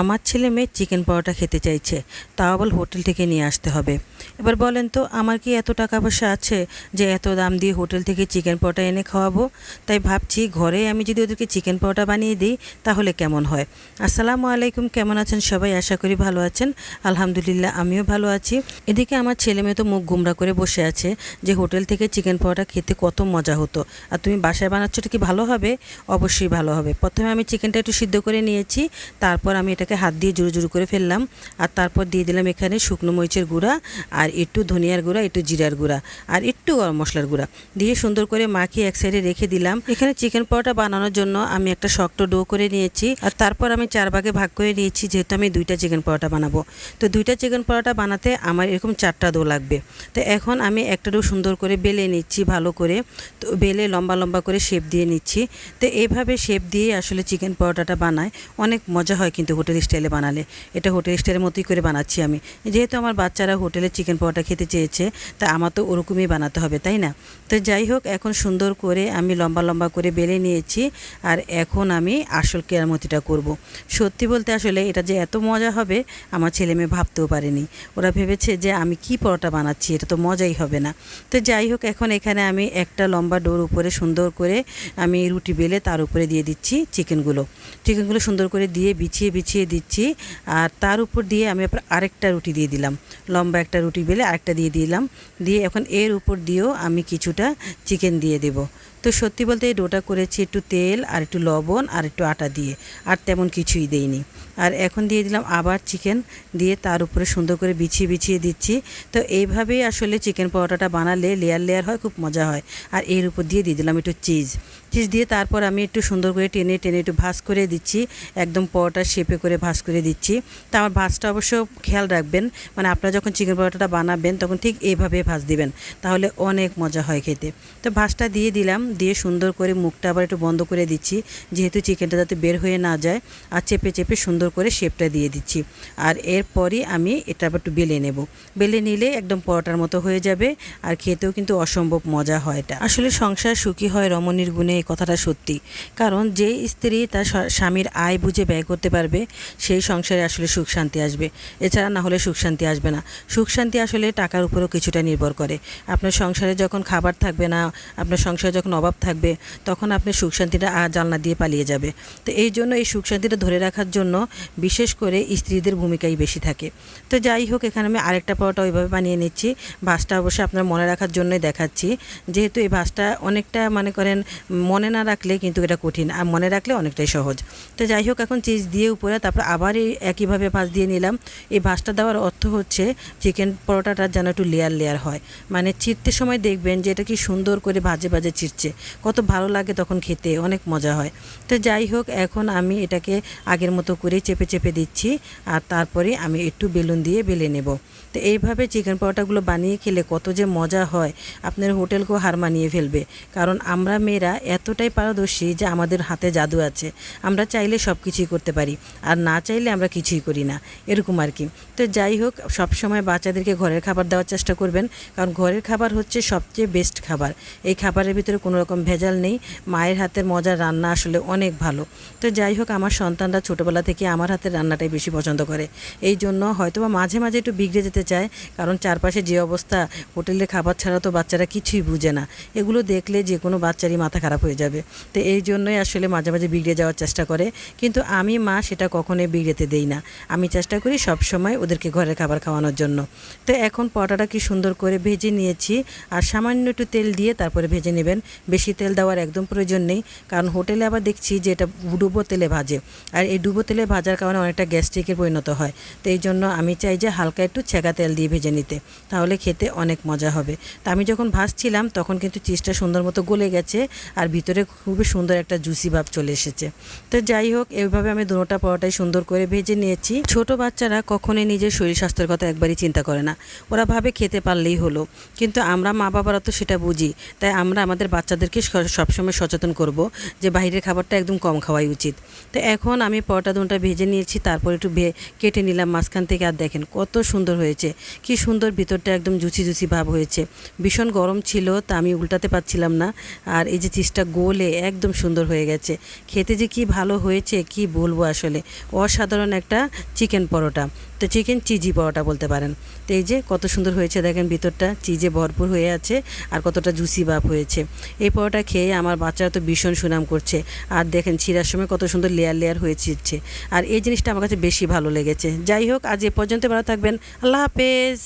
আমার ছেলে মেয়ে চিকেন পরোটা খেতে চাইছে, তাও আবার হোটেল থেকে নিয়ে আসতে হবে। এবার বলেন তো, আমার কি এত টাকা পয়সা আছে যে এত দাম দিয়ে হোটেল থেকে চিকেন পরোটা এনে খাওয়াবো? তাই ভাবছি ঘরে আমি যদি ওদেরকে চিকেন পরোটা বানিয়ে দিই, তাহলে কেমন হয়? আসসালামু আলাইকুম, কেমন আছেন সবাই? আশা করি ভালো আছেন। আলহামদুলিল্লাহ, আমিও ভালো আছি। এদিকে আমার ছেলে মেয়ে তো মুখ গুমরা করে বসে আছে যে হোটেল থেকে চিকেন পরোটা খেতে কত মজা হতো। আর তুমি বাসায় বানাচ্ছ এটা কি ভালো হবে? অবশ্যই ভালো হবে। প্রথমে আমি চিকেনটা একটু সিদ্ধ করে নিয়েছি, তারপর আমি এটাকে হাত দিয়ে জুড়ো জুড়ো করে ফেললাম। আর তারপর দিয়ে দিলাম এখানে শুকনো মরিচের গুঁড়া আর একটু ধনিয়ার গুঁড়া, একটু জিরার গুঁড়া আর একটু গরম মশলার গুঁড়া দিয়ে সুন্দর করে মাখিয়ে এক সাইডে রেখে দিলাম। এখানে চিকেন পরোটা বানানোর জন্য আমি একটা শক্ত ডো করে নিয়েছি। আর তারপর আমি চার ভাগে ভাগ করে নিয়েছি যেহেতু আমি দুইটা চিকেন পরোটা বানাবো। তো দুইটা চিকেন পরোটা বানাতে আমার এরকম চারটা ডো লাগবে। তো এখন আমি একটা ডো সুন্দর করে বেলে নিচ্ছি ভালো করে। তো বেলে লম্বা লম্বা করে শেপ দিয়ে নিচ্ছি। তো এভাবে শেপ দিয়ে আসলে চিকেন পরোটাটা বানায় অনেক মজা হয় কিন্তু হোটেল স্টাইলে বানালে। এটা হোটেল স্টাইলের মতোই করে বানাচ্ছি আমি। যেহেতু আমার বাচ্চারা হোটেলে চিকেন পরোটা খেতে চেয়েছে তা আমার তো ওরকমই বানাতে হবে, তাই না? তো যাই হোক, এখন সুন্দর করে আমি লম্বা লম্বা করে বেলে নিয়েছি, আর এখন আমি আসল কেরামতিটা করব। সত্যি বলতে আসলে এটা যে এত মজা হবে, আমার ছেলে মেয়ে ভাবতেও পারেনি। ওরা ভেবেছে যে আমি কি পরোটা বানাচ্ছি, এটা তো মজাই হবে না। তো যাই হোক, এখন এখানে আমি একটা লম্বা ডোর উপরে সুন্দর করে আমি রুটি বেলে তার উপরে দিয়ে দিচ্ছি চিকেনগুলো। চিকেনগুলো সুন্দর করে দিয়ে বিছিয়ে বিছিয়ে দিচ্ছি। আর তার উপর দিয়ে আমি আবার আরেকটা রুটি দিয়ে দিলাম। লম্বা একটা রুটি বেলে আরেকটা দিয়ে দিলাম। দিয়ে এখন এর উপর দিয়েও আমি কিছুটা চিকেন দিয়ে দেবো। তো সত্যি বলতে এই ডোটা করেছি একটু তেল আর একটু লবণ আর একটু আটা দিয়ে, আর তেমন কিছুই দেইনি। আর এখন দিয়ে দিলাম আবার চিকেন দিয়ে তার উপরে সুন্দর করে বিছিয়ে বিছিয়ে দিচ্ছি। তো এইভাবেই আসলে চিকেন পরোটাটা বানালে লেয়ার লেয়ার হয়, খুব মজা হয়। আর এর উপর দিয়ে দিয়ে দিলাম একটু চিজ চিজ দিয়ে তারপর আমি একটু সুন্দর করে টেনে টেনে একটু ভাজ করে দিচ্ছি, একদম পরোটা শেপে করে ভাজ করে দিচ্ছি। তা আমার ভাজটা অবশ্য খেয়াল রাখবেন মানে আপনারা যখন চিকেন পরোটাটা বানাবেন তখন ঠিক এইভাবে ভাজ দিবেন, তাহলে অনেক মজা হয় খেতে। তো ভাজটা দিয়ে দিলাম দিয়ে সুন্দর করে মুখটা আবার একটু বন্ধ করে দিচ্ছি। যেহেতু চিকেনটা যাতে বের হয়ে না যায়, আর চেপে চেপে সুন্দর করে শেপটা দিয়ে দিচ্ছি। আর এরপরই আমি এটা আবার একটু বেলে নেব। বেলে নিলে একদম পরোটার মতো হয়ে যাবে, আর খেতেও কিন্তু অসম্ভব মজা হয় এটা। আসলে সংসার সুখী হয় রমণীর গুণে এই কথাটা সত্যি। কারণ যে স্ত্রী তার স্বামীর আয় বুঝে ব্যয় করতে পারবে, সেই সংসারে আসলে সুখ শান্তি আসবে। এছাড়া না হলে সুখ শান্তি আসবে না। সুখ শান্তি আসলে টাকার উপরেও কিছুটা নির্ভর করে। আপনার সংসারে যখন খাবার থাকবে না, আপনার সংসারে যখন অভাব থাকবে, তখন আপনি সুখ শান্তিটা জানলা দিয়ে পালিয়ে যাবে। তো এই জন্য এই সুখ শান্তিটা ধরে রাখার জন্য বিশেষ করে স্ত্রীদের ভূমিকাই বেশি থাকে। তো যাই হোক, এখানে আমি আরেকটা পরোটা ওইভাবে বানিয়ে নিচ্ছি। ভাসটা অবশ্যই আপনার মনে রাখার জন্যই দেখাচ্ছি। যেহেতু এই ভাসটা অনেকটা মনে করেন, মনে না রাখলে কিন্তু এটা কঠিন, আর মনে রাখলে অনেকটাই সহজ। তো যাই হোক, এখন চিজ দিয়ে উপরে তারপর আবার এই একইভাবে ভাজ দিয়ে নিলাম। এই ভাসটা দেওয়ার অর্থ হচ্ছে চিকেন পরোটাটা যেন একটু লেয়ার লেয়ার হয়। মানে চিরতে সময় দেখবেন যে এটা কি সুন্দর করে ভাজে ভাজে চিরছে। কত ভালো লাগে তখন খেতে, অনেক মজা হয়। তো যাই হোক, এখন আমি এটাকে আগের মতো করে চেপে চেপে দিচ্ছি আর তারপরে আমি একটু বেলুন দিয়ে বেলে নেব। তো এইভাবে চিকেন পরোটাগুলো বানিয়ে খেলে কত যে মজা হয়, আপনার হোটেলকেও হার মানিয়ে ফেলবে। কারণ আমরা মেয়েরা এতটাই পারদর্শী যে আমাদের হাতে জাদু আছে। আমরা চাইলে সব কিছুই করতে পারি, আর না চাইলে আমরা কিছুই করি না। এরকম আর কি। তো যাই হোক, সবসময় বাচ্চাদেরকে ঘরের খাবার দেওয়ার চেষ্টা করবেন, কারণ ঘরের খাবার হচ্ছে সবচেয়ে বেস্ট খাবার। এই খাবারের ভিতরে কোনো রকম ভেজাল নেই, মায়ের হাতের মজার রান্না আসলে অনেক ভালো। তো যাই হোক, আমার সন্তানরা ছোটোবেলা থেকে আমার হাতের রান্নাটাই বেশি পছন্দ করে। এই জন্য হয়তোবা মাঝে মাঝে একটু বিগড়ে যেতে চায় কারণ চারপাশে যে অবস্থা হোটেলের খাবার ছাড়া তো বাচ্চারা কিছুই বুঝে না। এগুলো দেখলে যে কোনো বাচ্চারই মাথা খারাপ হয়ে যাবে। তো এই জন্যই আসলে মাঝে মাঝে বিগড়ে যাওয়ার চেষ্টা করে। কিন্তু আমি, মা সেটা কখনোই বিগড়েতে দেই না। আমি চেষ্টা করি সব সময় ওদেরকে ঘরের খাবার খাওয়ানোর জন্য। তো এখন পরোটাটা কি সুন্দর করে ভেজে নিয়েছি। আর সামান্য একটু তেল দিয়ে তারপরে ভেজে নেবেন। বেশি তেল দেওয়ার একদম প্রয়োজন নেই। কারণ হোটেলে আবার দেখছি যে এটা ডুবো তেলে ভাজে। আর এই ডুবো তেলে ভাজার কারণে অনেকটা গ্যাস্ট্রিকের পরিণত হয়। তো এই জন্য আমি চাই যে হালকা একটু ছেঁকা তেল দিয়ে ভেজে নিতে, তাহলে খেতে অনেক মজা হবে। তা আমি যখন ভাজছিলাম, তখন কিন্তু চিজটা সুন্দর মতো গলে গেছে আর ভিতরে খুবই সুন্দর একটা জুসি ভাব চলে এসেছে। তো যাই হোক এইভাবে আমি দুটোটা পরোটাই সুন্দর করে ভেজে নিয়েছি। ছোট বাচ্চারা কখনোই নিজের শরীর স্বাস্থ্যের কথা একবারই চিন্তা করে না। ওরা ভাবে খেতে পারলেই হলো। কিন্তু আমরা মা বাবারা তো সেটা বুঝি। তাই আমরা আমাদের বাচ্চাদেরকে সবসময় সচেতন করব যে বাইরের খাবারটা একদম কম খাওয়াই উচিত। তো এখন আমি পরোটা দুটা ভেজে নিয়েছি, তারপর একটু কেটে নিলাম মাঝখান থেকে। আর দেখেন কত সুন্দর হয়েছে। কি সুন্দর ভিতরটা একদম জুচি জুচি ভাব হয়েছে। ভীষণ গরম ছিল, তা আমি উল্টাতে পারছিলাম না। আর এই যে চিজটা গোলে একদম সুন্দর হয়ে গেছে। খেতে যে কি ভালো হয়েছে, কি বলব আসলে? অসাধারণ একটা চিকেন পরোটা। তো চিকেন চিজি পরোটা বলতে পারেন। তো এই যে কত সুন্দর হয়েছে দেখেন ভিতরটা, চিজে ভরপুর হয়ে আছে আর কতটা জুসি ভাব হয়েছে। এই পরোটা খেয়ে আমার বাচ্চারা তো ভীষণ সুনাম করছে। আর দেখেন ছিঁড়ার সময় কত সুন্দর লেয়ার লেয়ার হয়ে আর এই জিনিসটা আমার কাছে বেশি ভালো লেগেছে। যাই হোক, আজ এ পর্যন্ত ভালো থাকবেন। আল্লাহ হাফেজ